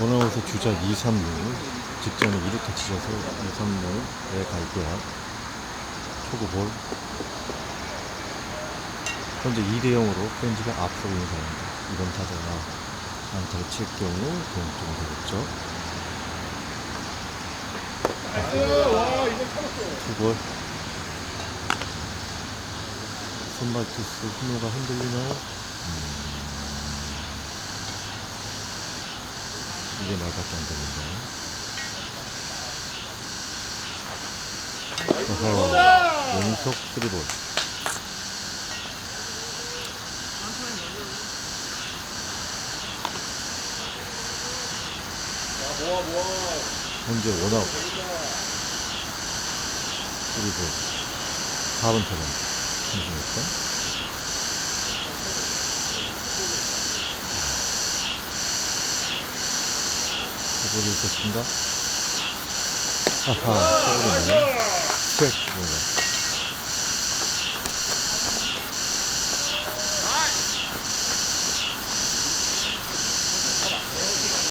원아웃의 주자 2, 3루 직전에 2루타 치셔서 2, 3루에 갈고요 초구 볼. 현재 2대 0으로 프렌즈가 앞서고 있는 상황입니다. 이번 타자가 안타를 칠 경우 동점이 되겠죠. 투볼. 선발 투수 훈호가 흔들리나요? 음. 이게 말밖에 안 됩니다. 어허, 연속 3볼. 현재 원아웃 3볼. 4번 타자. 잠시만요. 보고 있겠습니다. 아하, 해보겠네요. 스트라이크.